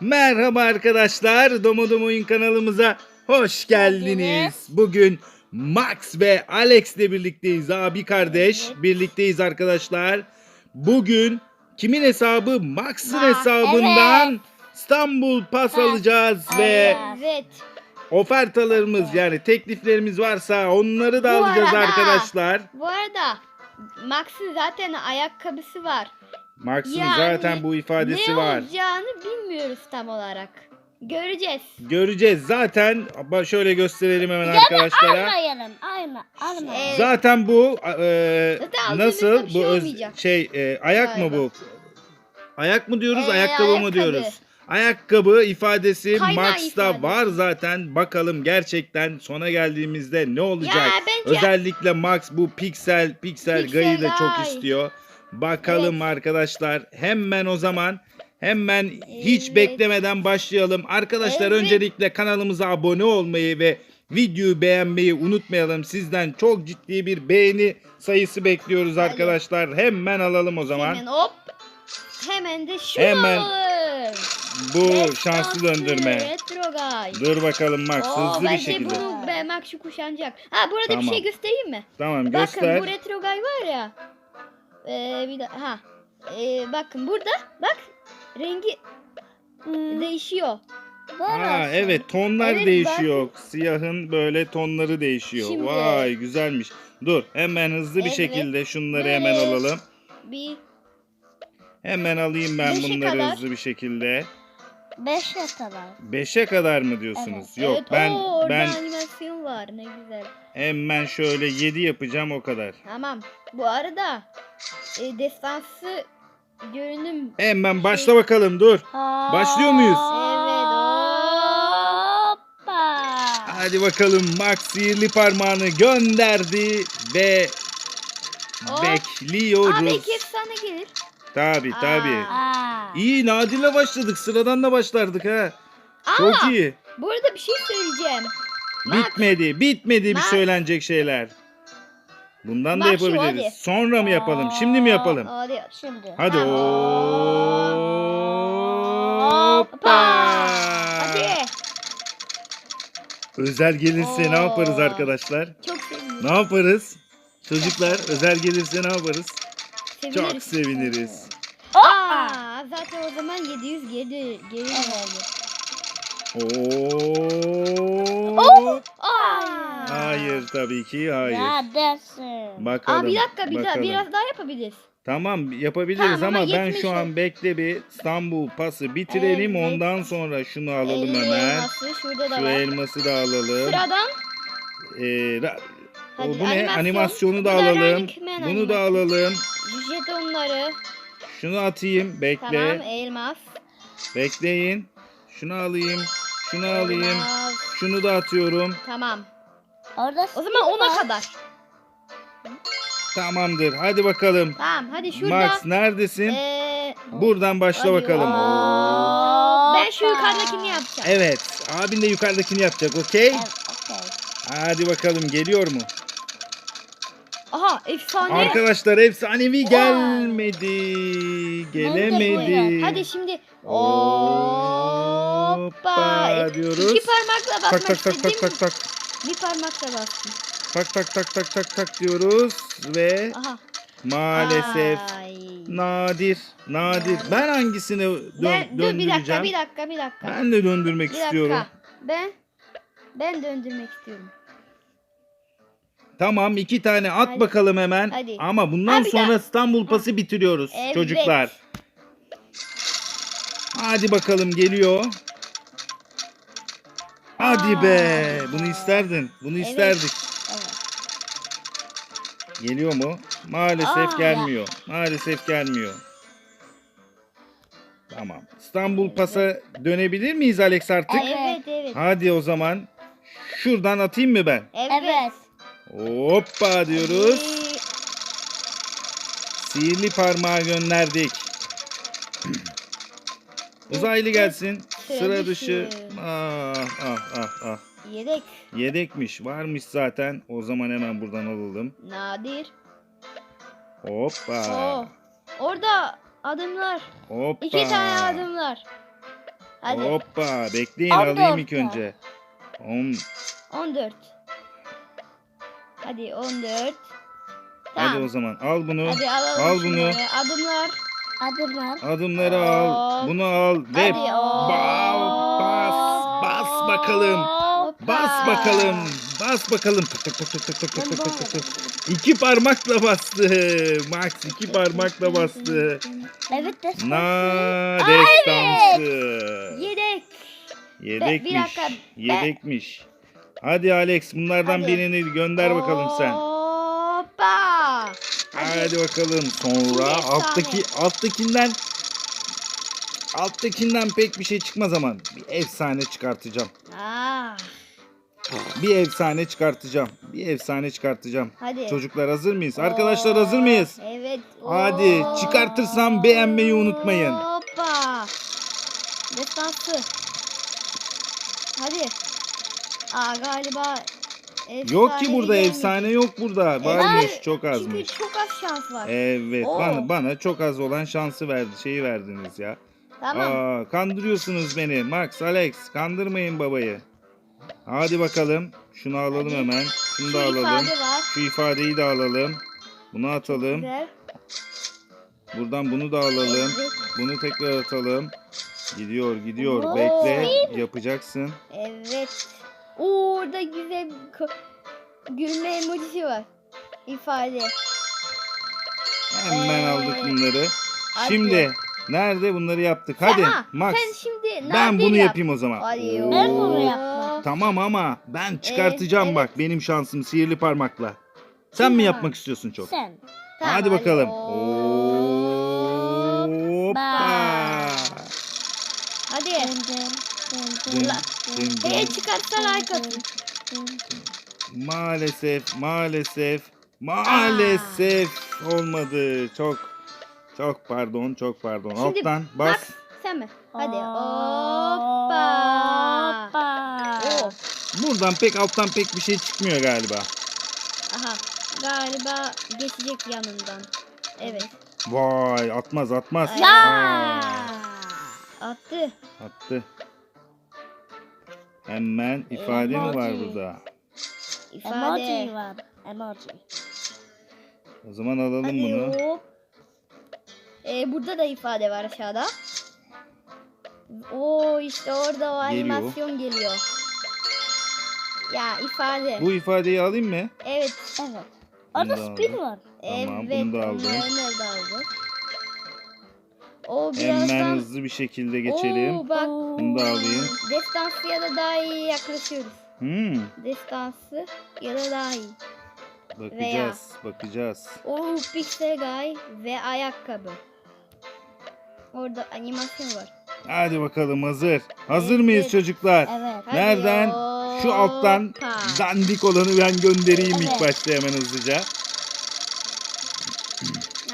Merhaba arkadaşlar. Domo Domo Oyun kanalımıza hoş geldiniz. Bugün Max ve Alex ile birlikteyiz. Abi kardeş Evet. birlikteyiz arkadaşlar. Bugün kimin hesabı? Max'ın Ma- hesabından İstanbul pas Evet. alacağız ve Evet. Evet. ofertalarımız yani tekliflerimiz varsa onları da Bu alacağız arada- arkadaşlar. Bu arada Max'ın zaten ayakkabısı var. Max'ın Yani zaten bu ifadesi ne var. olacağını bilmiyoruz tam olarak. Göreceğiz. Göreceğiz. Zaten şöyle gösterelim hemen arkadaşlara. Almayalım. Alma. Alma. Evet. Zaten bu e, Zaten nasıl bu şey öz- şey e, ayak mı bu? Ayak mı diyoruz, Ee, ayakkabı mı ayakkabı. diyoruz? Ayakkabı ifadesi Kaynağı ifade. var zaten. Bakalım gerçekten sona geldiğimizde ne olacak? Ya bence Özellikle Max bu piksel piksel Piksel gayı da çok ay. istiyor. Bakalım arkadaşlar. Hemen o zaman hemen hiç Evet. beklemeden başlayalım. Arkadaşlar Evet. öncelikle kanalımıza abone olmayı ve videoyu beğenmeyi unutmayalım. Sizden çok ciddi bir beğeni sayısı bekliyoruz arkadaşlar. Hemen alalım o zaman. hemen hop. Hemen de şunu Hemen alalım. Bu Destansı şanslı döndürme. Retro guy. Dur bakalım Max Oo, hızlı bir şekilde. bunu ben Max şu kuşanacak. Ha burada bir Tamam. şey göstereyim mi? Tamam Bakın göster. bu retro guy var ya. Ee, bir de ha. Ee, bakın burada bak rengi Hmm, değişiyor. Ha evet tonlar Evet, değişiyor. Siyahın böyle tonları değişiyor. Şimdi- Vay güzelmiş. Dur hemen hızlı bir Evet, şekilde şunları hemen alalım. Bir Hemen alayım ben Beşe bunları kadar. hızlı bir şekilde. Beş yatalar. 5'e kadar mı diyorsunuz? Yok evet, ben oo, orada ben animasyon var ne güzel. hemen şöyle 7 yapacağım o kadar. Tamam. Bu arada e, destansı görünüm Hemen başla bakalım dur. Başlıyor muyuz? Evet, Hoppa. Hadi bakalım Max sihirli parmağını gönderdi ve Hop. bekliyoruz. Belki efsane gelir. Tabi tabi. İyi Nadir'le başladık. Sıradan da başlardık ha. Aa, Çok iyi. bu arada bir şey söyleyeceğim. Bitmedi. Bitmedi bir söylenecek şeyler. Bundan da yapabiliriz. hadi. Sonra mı yapalım? Şimdi mi yapalım? Hadi. Şimdi. Hadi. Hoppa. Hadi. Özel gelirse ne yaparız Oo. arkadaşlar? Çok seviniriz. Ne yaparız? Çocuklar özel gelirse ne yaparız? Çok Seviniriz. seviniriz. Aa, zaten o zaman 700 geri geri geldi. Oo. Aa. Hayır tabii ki hayır. Ya dersin. Bakalım. Aa bir dakika bir daha bakalım. biraz daha yapabiliriz. Tamam yapabiliriz Tamam, ama ama ben şu an bekle bir İstanbul pası bitirelim Evet. ondan sonra şunu alalım Elli hemen. elması şurada da Şu var. elması da alalım. Sıradan Ee, ra- o, Hadi, bu ne? animasyon. Animasyonu da Bu da alalım. Running Man Bunu da animasyonu. alalım. jetonları. Şunu atayım. Bekle. Tamam elmas. Bekleyin. Şunu alayım. Şunu alayım. elmas. Şunu da atıyorum. Tamam. Orada O zaman ona var. kadar. Tamam,dır Hadi bakalım. Tamam hadi şurada. Max neredesin? Ee, Buradan başla hadi. bakalım. Aa, Ben şu yukarıdakini yapacağım. Evet. Abin de yukarıdakini yapacak. Okey? Evet, okey. Hadi bakalım geliyor mu? Aha efsane. Arkadaşlar efsanevi gelmedi. Gelemedi. Hadi şimdi. Hoppa Hoppa. diyoruz. İki parmakla Tak basmak tak tak tak istedim. tak tak. Bir parmakla bastım. Tak tak tak tak tak tak diyoruz ve Aha. maalesef Ay. nadir nadir. Ben hangisini dön- Ben, dur bir döndüreceğim? dakika bir dakika bir dakika. Ben de döndürmek bir dakika. istiyorum. Ben ben döndürmek istiyorum. Tamam iki tane at Hadi. bakalım hemen. Hadi. Ama bundan Ha, bir sonra. İstanbul pası bitiriyoruz Evet. çocuklar. Hadi bakalım geliyor. Hadi be. Bunu isterdin. Bunu isterdik. Evet. Geliyor mu? Maalesef Aa, gelmiyor. Maalesef gelmiyor. Tamam. İstanbul pasa dönebilir miyiz Alex artık? Evet. Evet. Hadi o zaman. Şuradan atayım mı ben? Evet. Hoppa diyoruz. Sihirli parmağı gönderdik. Uzaylı gelsin. Sıra Sıra dışı. dışı. Ah ah ah ah. Yedek. Yedekmiş. Varmış zaten. O zaman hemen buradan alalım. Nadir. Hoppa. Oo. Orada adımlar. Hoppa. İki tane adımlar. Hadi. Hoppa bekleyin On alayım ilk dört önce. 10 14. Hadi 14. Hadi Tamam. o zaman al bunu. Hadi alalım Al bunu. şunları. Adımlar. Adımlar. Adımları al. Hop. Bunu al ve Hadi. hop. Bas bas bakalım. Hoppa. Bas bakalım. Bas bakalım. Tık tık tık tık tık tık tık tık tık tık. İki parmakla bastı. Max iki parmakla bastı. Evet de. Na destansı. Yedek. Yedekmiş. Bir dakika, Yedekmiş. Hadi Alex bunlardan Hadi. birini gönder bakalım sen. Hoppa. Hadi bakalım. Sonra Şimdi efsane. alttaki alttakinden alttakinden pek bir şey çıkmaz ama bir efsane çıkartacağım. Ah. Bir efsane çıkartacağım. Bir efsane çıkartacağım. Hadi. Çocuklar hazır mıyız? Arkadaşlar hazır mıyız? Evet. Hadi, Oo. çıkartırsam beğenmeyi unutmayın. Hoppa. Destansı. Hadi. Aa galiba Yok ki burada gelmedi. efsane yok burada. Varmış çok azmış. Çünkü çok az şans var. Evet Oo. bana, bana çok az olan şansı verdi şeyi verdiniz ya. tamam. Aa, kandırıyorsunuz beni. Max, Alex kandırmayın babayı. Hadi bakalım. Şunu alalım Hadi. hemen. Şunu Şu da alalım. ifade var. Şu ifadeyi de alalım. Bunu atalım. Güzel. Buradan bunu da alalım. Evet. Bunu tekrar atalım. Gidiyor gidiyor. Oo. Bekle. Yapacaksın. Evet. Oo, orada güzel gülme emojisi var. İfade. Hemen Ee, aldık bunları. hadi. Şimdi nerede bunları yaptık? Hadi Aha, Max. Sen şimdi Ben bunu yap. yapayım o zaman. Hadi. Oo. Ben bunu yapmam. Tamam ama ben çıkartacağım evet. bak benim şansım sihirli parmakla. Sen mi Tamam. yapmak istiyorsun çok? Sen. Tamam, hadi bakalım. Hoppa. Hoppa. Hadi. Eğer çıkarsa like atın. Maalesef, maalesef, maalesef olmadı. Çok, çok pardon, çok pardon. Şimdi Alttan bas. Max sen mi? Hadi. Hoppa. Hoppa. Buradan pek alttan pek bir şey çıkmıyor galiba. Aha. Galiba geçecek yanından. Evet. Vay, atmaz, atmaz. Ya. Aa, Attı. attı. Hemen ifade mi var Emoji. burada? Emoji İfade. var. Emoji. O zaman alalım Hadi bunu. hop. Ee, burada da ifade var aşağıda. Oo işte orada o Geliyor. animasyon geliyor. Ya ifade. Bu ifadeyi alayım mı? Evet. Evet. Bunu da spin aldım. var. Tamam, evet. bunu da aldım. onları nerede aldık? O Hemen birazdan... hızlı bir şekilde geçelim. Oo, bak. Bunu da alayım. Destansı ya da daha iyi yaklaşıyoruz. Hmm, Destansı ya da daha iyi. bakacağız, bakacağız. Oo Pixel Guy ve ayakkabı. Orada animasyon var. Hadi bakalım hazır. Hazır Evet. mıyız çocuklar? Evet. Hadi Nereden? Şu alttan hoppa. dandik olanı ben göndereyim ilk Evet. başta hemen hızlıca.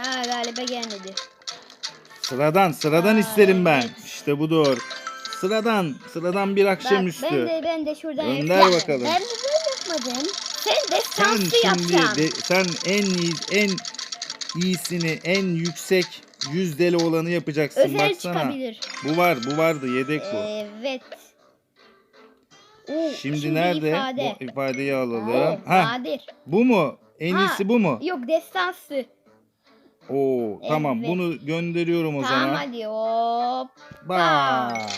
Ha galiba gelmedi. Sıradan, sıradan Aa, isterim ben. İşte budur. Sıradan, sıradan bir akşamüstü. ben de ben de şuradan Gönder bakalım. Ben de böyle yapmadım. Sen Sen destansı şimdi yapacaksın. de- sen en iyi, en iyisini, en yüksek yüzdeli olanı yapacaksın. Özel Baksana. çıkabilir. Bu var, bu vardı yedek bu. Evet. Oo, Şimdi, nerede? ifade. Bu ifadeyi alalım. Ha, nadir. bu mu? En Ha, iyisi bu mu? Yok destansı. Oo, tamam Evet. bunu gönderiyorum o tamam zaman. hadi hop. Bak.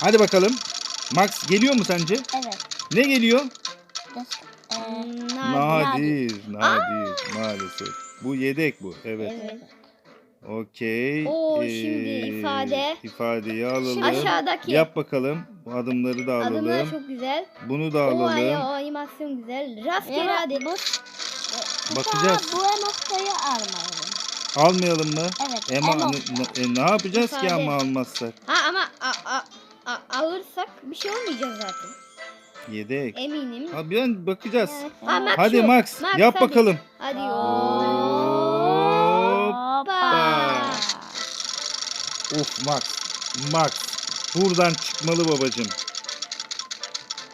Hadi bakalım. Max geliyor mu sence? Evet. Ne geliyor? Ee, nadir. Nadir, nadir maalesef. Bu yedek bu. Evet. Evet. Okey. Oo, Ee, şimdi ifade. İfadeyi alalım. Aşağıdaki Yap bakalım. Bu adımları da alalım. adımlar çok güzel. Bunu da O, ay- o alalım. animasyon güzel. Rastgele hadi. Bakacağız. Bu noktayı almayalım. Almayalım mı? Evet. Ema, ne, ne- e, ne yapacağız ki ama almazsak? Ha ama a, a, a- alırsak bir şey olmayacak zaten. Yedek. Eminim. Ha, bir bakacağız. Ha, Max Hadi. Max, Max, yap hadi. bakalım. Hadi Hoppa. Of Max. Max. Buradan çıkmalı babacım.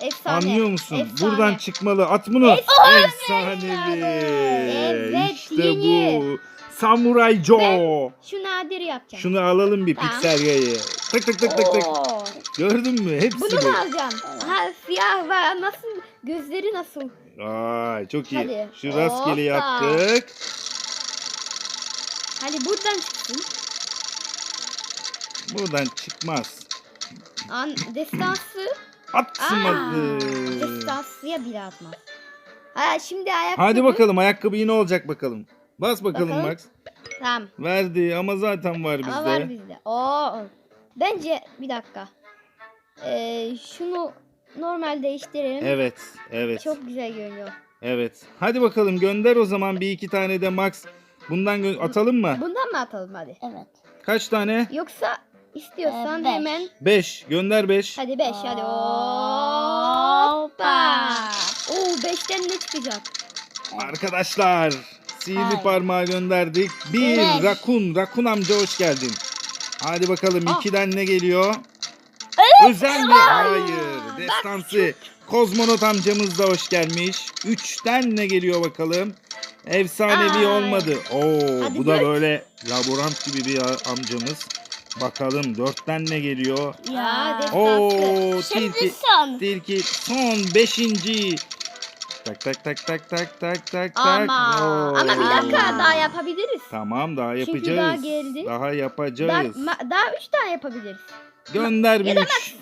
Efsane. Anlıyor musun? Efsane. Buradan çıkmalı. At bunu. Efsanevi. Evet, işte yeni. bu. Samuray Joe. Şu nadir yapacağım. Şunu alalım bir Tamam. pikseryayı. Tık tık tık tık tık. Gördün mü? Hepsi Bunu bu. mu alacağım? Ha siyah var. Nasıl? Gözleri nasıl? Ay çok iyi. Hadi. Şu rastgele Hoppa. yaptık. Hadi buradan çıksın. Buradan çıkmaz. An destansı. Atmadı. Destansıya bile atmaz. Ha şimdi ayakkabı. Hadi bakalım ayakkabı yine olacak bakalım. Bas bakalım, Bakalım. Max. Tamam. Verdi ama zaten var bizde. Ama var bizde. Oo. Bence bir dakika. Ee, şunu normal değiştirelim. Evet, evet. Çok güzel görünüyor. Evet. Hadi bakalım gönder o zaman bir iki tane de Max. Bundan gö- atalım mı? Bundan mı atalım hadi? Evet. Kaç tane? Yoksa istiyorsan Ee, beş. hemen 5. Gönder 5. hadi 5 hadi. Hoppa. Oo 5'ten ne çıkacak? Arkadaşlar sihirli Hayır. parmağı gönderdik. Bir Evet. rakun. Rakun amca hoş geldin. Hadi bakalım Ah. ikiden ne geliyor? Özel mi? Hayır. Destansı. Kozmonot amcamız da hoş gelmiş. Üçten ne geliyor bakalım? Efsanevi Ay. olmadı. Oo, Hadi bu da dört. böyle laborant gibi bir a- amcamız. Bakalım dörtten ne geliyor? Ya. Oo, Şimdi tilki. son. Tilki son beşinci. Tak tak tak tak tak tak tak tak. Ama Oo. ama bir dakika daha yapabiliriz. Tamam daha Çünkü yapacağız. daha geldi. Daha Daha, yapacağız. ma- daha 3 tane yapabiliriz. Gönder bir Ya da üç.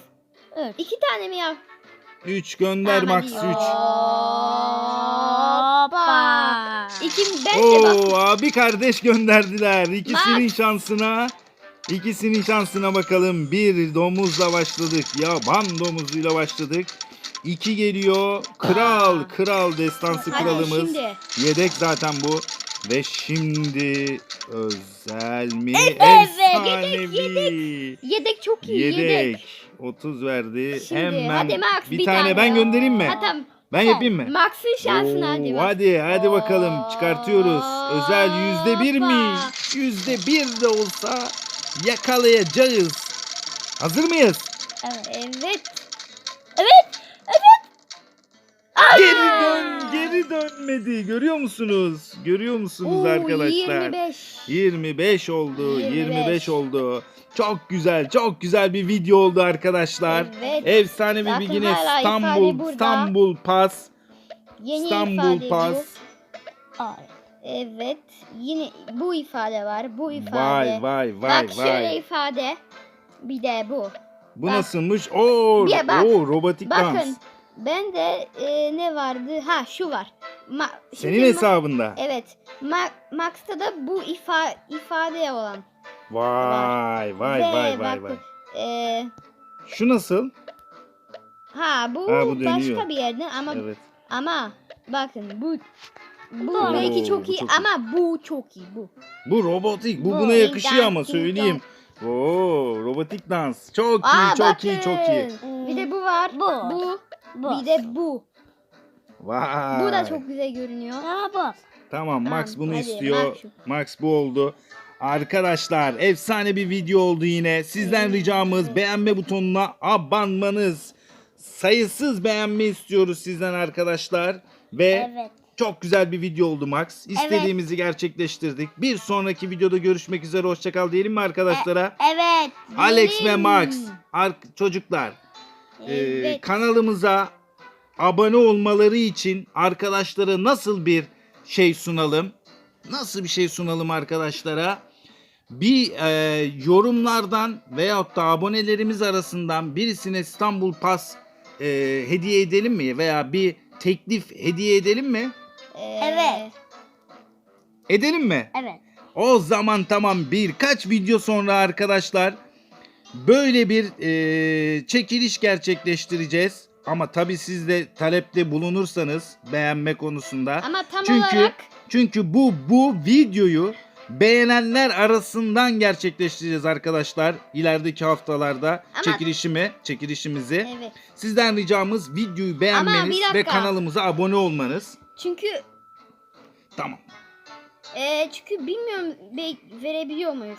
Evet. 2 tane mi yap? Üç gönder Tamam, max üç. Hoppa. İki bence bak. Oo abi kardeş gönderdiler. İkisinin Max. şansına. İkisinin şansına bakalım. Bir domuzla başladık. Yaban domuzuyla başladık. İki geliyor. Kral, kral destansı Hadi kralımız. şimdi. Yedek zaten bu. Ve şimdi özel mi? Evet, Efsanevi. Yedek çok iyi Yedek. yedek. 30 verdi. Şimdi, Hemen hadi Max, bir, bir tane, tane. ben göndereyim mi? Ha, tamam. Ben yapayım mı? Max'ın şansını hadi bak. hadi hadi bakalım çıkartıyoruz. Özel yüzde bir mi? Hoppa. Yüzde bir de olsa yakalayacağız. Hazır mıyız? Evet. Evet. Geri dön, geri dönmedi. Görüyor musunuz? Görüyor musunuz Oo, arkadaşlar? 25. 25 oldu. 25. 25 oldu. Çok güzel, çok güzel bir video oldu arkadaşlar. Evet. Efsane bir Bakın hala ifade İstanbul, burada. İstanbul Pas, Yeni İstanbul ifade. Ay. Evet. Yine bu ifade var. Bu ifade. Vay vay vay Bak şöyle vay. ifade. Bir de bu. Bu bak. nasılmış? Oo, Bir bak. oo robotik Bakın. dans. Ben de e, ne vardı? Ha şu var. Ma- Senin şimdi ma- hesabında. Evet. Ma- Max'ta da bu ifa ifade olan. Vay vay Ve vay vay bakın, vay. e, Şu nasıl? ha bu, Ha, bu dönüyor. başka bir yerden ama Evet. ama bakın bu bu Oo, belki bu çok iyi çok iyi. ama bu çok iyi bu. Bu robotik. Bu Bu buna yakışıyor ama ding dong, söyleyeyim. Oo, robotik dans. Çok iyi, Aa, çok bakın. iyi, çok iyi. Bir de bu var. Bu. Bu. Bu. Bir de bu. Vay. Bu da çok güzel görünüyor. Ha bu. Tamam Max Tamam, bunu hadi, istiyor. Max Max, bu oldu. Arkadaşlar efsane bir video oldu yine. Sizden ricamız beğenme butonuna abanmanız. Sayısız beğenme istiyoruz sizden arkadaşlar. Ve Evet. Çok güzel bir video oldu Max. İstediğimizi gerçekleştirdik. Bir sonraki videoda görüşmek üzere. Hoşçakal diyelim mi arkadaşlara? Evet. Alex ve. Max. Ar- çocuklar. Evet. kanalımıza abone olmaları için arkadaşlara nasıl bir şey sunalım? Nasıl bir şey sunalım arkadaşlara? Bir e, yorumlardan veyahut da abonelerimiz arasından birisine İstanbul Pas e, hediye edelim mi? Veya bir teklif hediye edelim mi? Ee, Evet. Edelim mi? Evet. O zaman tamam birkaç video sonra arkadaşlar böyle bir e, çekiliş gerçekleştireceğiz. Ama tabi siz de talepte bulunursanız beğenme konusunda. Ama tam Çünkü olarak çünkü bu bu videoyu beğenenler arasından gerçekleştireceğiz arkadaşlar. İlerideki haftalarda Ama- çekilişimi, çekilişimizi. evet. Sizden ricamız videoyu beğenmeniz ve kanalımıza abone olmanız. Çünkü Tamam. e, çünkü bilmiyorum verebiliyor muyuz?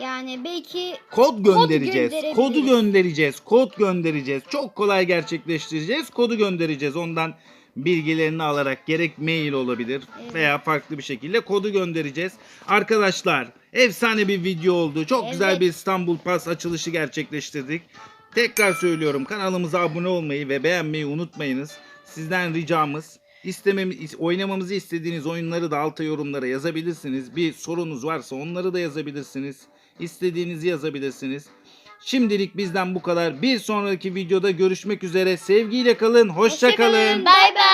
Yani belki Kod göndereceğiz. gönderebiliriz. Kodu göndereceğiz. Kod göndereceğiz. Çok kolay gerçekleştireceğiz. Kodu göndereceğiz. Ondan bilgilerini alarak gerek mail olabilir Evet. veya farklı bir şekilde kodu göndereceğiz. Arkadaşlar efsane bir video oldu. Çok güzel Evet. bir İstanbul Pass açılışı gerçekleştirdik. Tekrar söylüyorum kanalımıza abone olmayı ve beğenmeyi unutmayınız. Sizden ricamız istememiz, oynamamızı istediğiniz oyunları da alta yorumlara yazabilirsiniz. Bir sorunuz varsa onları da yazabilirsiniz. İstediğinizi yazabilirsiniz. Şimdilik bizden bu kadar. Bir sonraki videoda görüşmek üzere. Sevgiyle kalın. Hoşça kalın. Bay bay.